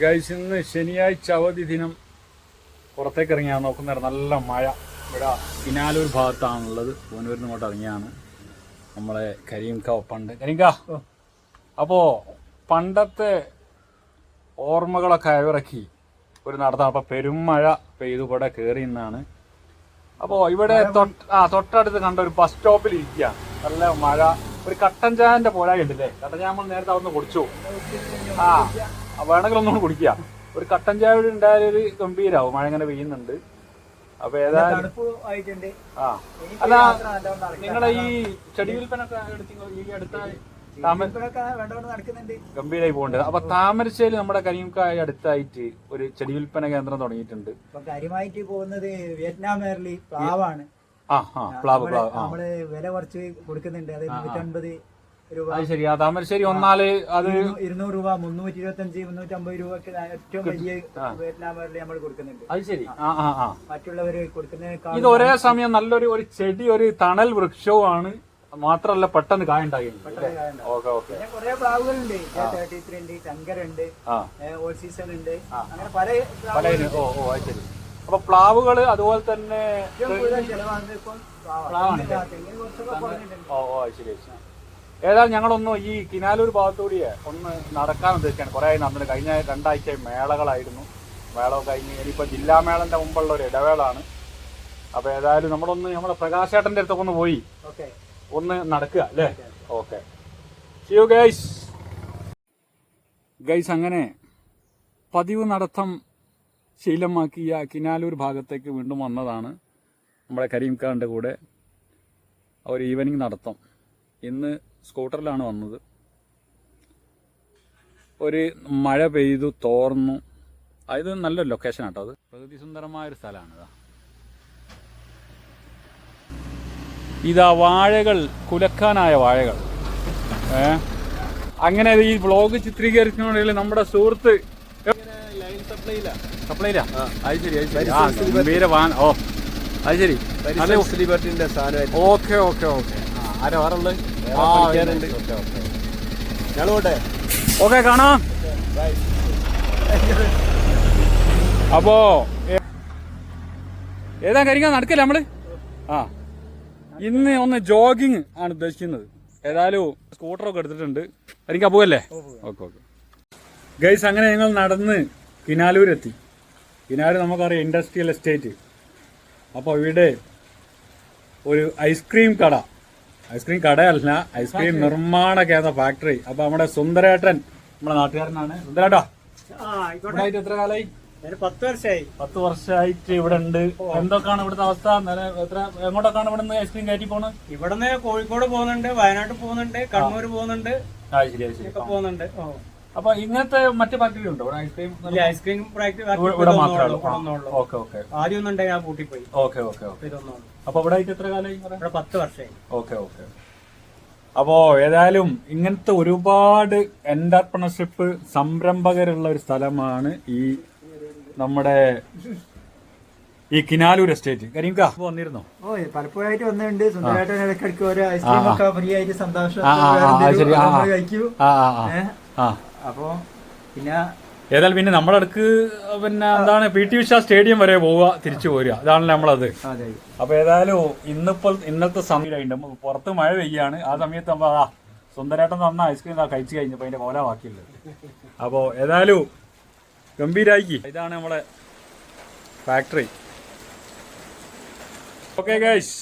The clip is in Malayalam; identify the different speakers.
Speaker 1: ഗൈസ് ഇന്ന് ശനിയാഴ്ച അവധി ദിനം. പുറത്തേക്ക് ഇറങ്ങിയാൽ നോക്കുന്നേരം നല്ല മഴ. ഇവിടെ കിനാലൂർ ഭാഗത്താണുള്ളത്. പൂനൂരിൽ നിന്ന് ഇങ്ങോട്ട് ഇറങ്ങിയാണ്. നമ്മളെ കരീംക പണ്ട്. കരീംക അപ്പോൾ പണ്ടത്തെ ഓർമ്മകളൊക്കെ അയവിറക്കി ഒരു നടത്താണ് അപ്പോൾ പെരുമഴ പെയ്തു ഇവിടെ കയറി നിന്നാണ്. അപ്പോൾ ഇവിടെ തൊട്ട് ആ തൊട്ടടുത്ത് കണ്ട ഒരു ബസ് സ്റ്റോപ്പിൽ ഇരിക്കുകയാണ് നല്ല മഴ. ഒരു കട്ടൻ ചായന്റെ പോരായി ഉണ്ടല്ലേ കട്ടൻ ചായ നമ്മൾ നേരത്തെ അവിടുന്ന് കുടിച്ചു. ആ ആ, വേണമെങ്കിൽ ഒന്നും കുടിക്കുക. ഒരു കട്ടൻ ചായ കൂടി ഉണ്ടായാലും ഒരു ഗംഭീരാവും. മഴ ഇങ്ങനെ പെയ്യുന്നുണ്ട്. അപ്പൊ ഏതായാലും ആ. അല്ല. നിങ്ങളെ ഈ ചെടി വിൽപ്പനൊക്കെ ഈ അടുത്ത ഗംഭീരായി പോകുന്നുണ്ട് അപ്പൊ താമരശ്ശേരി നമ്മുടെ കരിമുക്കായ അടുത്തായിട്ട് ഒരു ചെടി വിൽപ്പന കേന്ദ്രം തുടങ്ങിയിട്ടുണ്ട്.
Speaker 2: കാര്യമായിട്ട് പോകുന്നത് വിയറ്റ്നാം പ്ലാവാണ്.
Speaker 1: ആ ആ പ്ലാവ് പ്ലാവ്
Speaker 2: നമ്മൾ വില കുറച്ച് കൊടുക്കുന്നുണ്ട്. അത് നൂറ്റൻപത്
Speaker 1: അത് ശരി. താമരശ്ശേരി ഒന്നാൽ അത്
Speaker 2: ഇരുന്നൂ- ഇരുന്നൂറ് രൂപ മുന്നൂറ്റി ഇരുപത്തി അഞ്ച് മുന്നൂറ്റി അമ്പത് രൂപ ഏറ്റവും വലിയ വിയറ്റ്നാം എയർലി നമ്മൾ കൊടുക്കുന്നുണ്ട്.
Speaker 1: അത് ശരി.
Speaker 2: മറ്റുള്ളവര് കൊടുക്കുന്നതിനേക്കാൾ
Speaker 1: ഇത് ഒരേ സമയം നല്ലൊരു ഒരു ചെടി ഒരു തണൽ വൃക്ഷവുമാണ് മാത്രല്ല പെട്ടെന്ന് കായ ഉണ്ടാകുന്നത് ഓക്കെ ഓക്കെ.
Speaker 2: കുറെ പ്ലാവുകളുണ്ട്. തേർട്ടി ത്രീ ഉണ്ട് ടങ്കർ ഉണ്ട് ഓൾ സീസൺ ഉണ്ട് അങ്ങനെ പല
Speaker 1: പല ഇനം. ഓ ഓ അത് ശരി. അപ്പൊ പ്ലാവുകൾ അതുപോലെ തന്നെ
Speaker 2: പ്ലാവാണ്.
Speaker 1: ഓ ഓ ശരി ശരി. ഏതായാലും ഞങ്ങളൊന്ന് ഈ കിനാലൂർ ഭാഗത്തൂടി ഒന്ന് നടക്കാൻ ഉദ്ദേശിക്കാണ് കുറെ നടന്നിട്ട് കഴിഞ്ഞ രണ്ടാഴ്ച മേളകളായിരുന്നു. മേളമൊക്കെ കഴിഞ്ഞ് ഇനിയിപ്പോൾ ജില്ലാ മേളന്റെ മുമ്പുള്ള ഒരു ഇടവേളാണ്. അപ്പോൾ ഏതായാലും നമ്മളൊന്ന് നമ്മുടെ പ്രകാശേട്ടന്റെ അടുത്തൊക്കെ ഒന്ന് പോയി.
Speaker 2: ഓക്കെ.
Speaker 1: ഒന്ന് നടക്കുക അല്ലേ? ഓക്കെ. യു ഗൈസ് ഗൈസ് അങ്ങനെ പതിവ് നടത്തം ശീലമാക്കിയ കിനാലൂർ ഭാഗത്തേക്ക് വീണ്ടും വന്നതാണ് നമ്മുടെ കരീംഖാന്റെ കൂടെ ഒരു ഈവനിങ് നടത്തം. ഇന്ന് സ്കൂട്ടറിലാണ് വന്നത്. ഒരു മഴ പെയ്തു തോർന്നു. അത് നല്ല ലൊക്കേഷൻ ആട്ടോ അത്. പ്രകൃതി സുന്ദരമായ ഒരു സ്ഥലമാണ് ഇതാ. വാഴകൾ കുലക്കാനായ വാഴകൾ. ഏ? അങ്ങനെ ഈ ബ്ലോഗ് ചിത്രീകരിക്കുന്നതിൽ നമ്മുടെ സുഹൃത്ത് സപ്ലൈയിലാ. അത് ശരി അത് ശരി. ആ ഗംഭീര വാൻ ഓ അത് ശരി. Okay okay okay. ആരാ വേറെ ഓക്കെ ഓക്കെ.
Speaker 3: ഞങ്ങൾ പോട്ടെ.
Speaker 1: ഓക്കെ കാണാം. അപ്പോ ഏതാ കാര്യങ്ങൾ നടക്കില്ല നമ്മൾ? ആ. ഇന്ന് ഒന്ന് ജോഗിങ് ആണ് ഉദ്ദേശിക്കുന്നത്. ഏതായാലും സ്കൂട്ടറൊക്കെ എടുത്തിട്ടുണ്ട്. എനിക്ക് പോവല്ലേ? Okay okay. ഗൈസ് അങ്ങനെ ഞങ്ങൾ നടന്ന് കിനാലൂരെത്തി. കിനാലൂർ നമുക്കറിയാം ഇൻഡസ്ട്രിയൽ എസ്റ്റേറ്റ് അപ്പോൾ ഇവിടെ ഒരു ഐസ്ക്രീം കട. ഐസ്ക്രീം കടയല്ല ഐസ്ക്രീം നിർമ്മാണ കേന്ദ്ര ഫാക്ടറി അപ്പൊ നമ്മുടെ സുന്ദരേട്ടൻ നമ്മുടെ നാട്ടുകാരനാണ്. സുന്ദരേട്ടാ ഇവിടെ എത്ര കാലായി?
Speaker 2: പത്ത് വർഷമായി
Speaker 1: പത്ത് വർഷമായിട്ട് ഇവിടെ ഉണ്ട്. എന്തൊക്കെയാണ് ഇവിടുത്തെ അവസ്ഥ? എത്ര എങ്ങോട്ടൊക്കെയാണ് ഇവിടെ നിന്ന് ഐസ്ക്രീം കയറ്റി പോണത്
Speaker 4: ഇവിടുന്ന് കോഴിക്കോട് പോകുന്നുണ്ട് വയനാട് പോകുന്നുണ്ട് കണ്ണൂർ പോകുന്നുണ്ട് പോകുന്നുണ്ട്. ഓ.
Speaker 1: അപ്പൊ ഇങ്ങനത്തെ മറ്റു ഫാക്ടറി ഉണ്ടോ? ഐസ്ക്രീം
Speaker 4: ഇല്ല ഐസ്ക്രീം
Speaker 1: ഇവിടെ- മാത്രമേ ഓക്കെ ഓക്കെ.
Speaker 4: ആദ്യം ഒന്നുണ്ടെ ഞാൻ പൂട്ടിപ്പോയി.
Speaker 1: ഓക്കെ ഓക്കെ അപ്പൊ ഇവിടെ ആയിട്ട് എത്ര കാലമായി ഇവിടെ?
Speaker 4: പത്ത് വർഷമായി.
Speaker 1: Okay okay. അപ്പോ ഏതായാലും ഇങ്ങനത്തെ ഒരുപാട് എന്റർപ്രണർഷിപ്പ് സംരംഭകരുള്ള ഒരു സ്ഥലമാണ് ഈ നമ്മുടെ ഈ കിനാലൂർ എസ്റ്റേറ്റ് കരിങ്ക വന്നിരുന്നോ?
Speaker 2: ഓ പലപ്പോഴായിട്ട് വന്നിട്ടുണ്ട്. സുന്ദരമായിട്ട് ഇടയ്ക്കിടയ്ക്ക് ഓരോ ഐസ്ക്രീം ഒക്കെ ഫ്രീ ആയിട്ട് സന്തോഷം. കഴിക്കൂ.
Speaker 1: ആ. ആ ആ? ആ
Speaker 2: അപ്പൊ പിന്നെ
Speaker 1: ഏതായാലും പിന്നെ നമ്മുടെ അടുക്ക് പിന്നെ എന്താണ് പി ടി ഉഷ സ്റ്റേഡിയം വരെ പോവുക തിരിച്ചു പോരുക. അതാണല്ലോ നമ്മളത്. അപ്പൊ ഏതായാലും ഇന്നിപ്പോൾ ഇന്നത്തെ സമയമായിട്ട് പുറത്ത് മഴ പെയ്യാണ്. ആ സമയത്ത് നമ്മൾ ആ സുന്ദരേട്ടൻ തന്ന ഐസ്ക്രീം ദാ കഴിച്ചു കഴിഞ്ഞപ്പോ അതിന്റെ കോല ബാക്കിയുള്ളത്. അപ്പോ ഏതായാലും ഗംഭീരായിക്ക്. ഇതാണ് നമ്മളെ ഫാക്ടറി ഓക്കെ ഗൈസ്